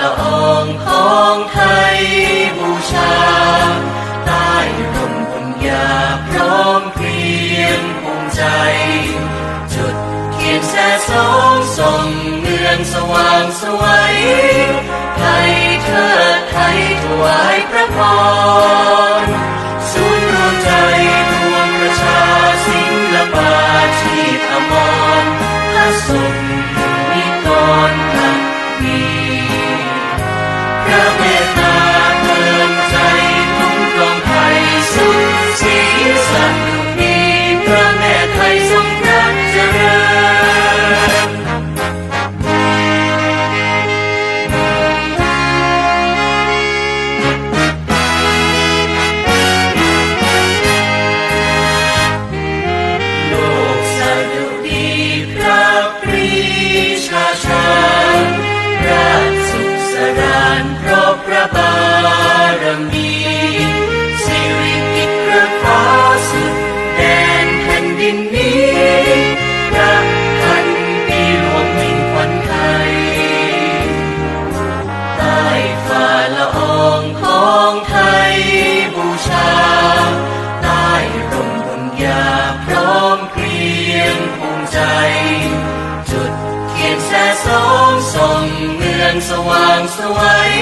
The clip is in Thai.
ละอองของไทยบูชา ใต้ร่มบุญญาพร้อมเพรียงภูมิใจ จุดเทียนแสสองส่องเมืองสว่างสวยไทยเทิดไทยถวายพระพร ดินนี้พระพันปีหลวงมิ่งขวัญไทยใต้ฝ่าละอองของไทยบูชาใต้ร่มบุญญาพร้อมเพรียงภูมิใจ จุดเทียนแสสองส่องเมืองสว่างสวัย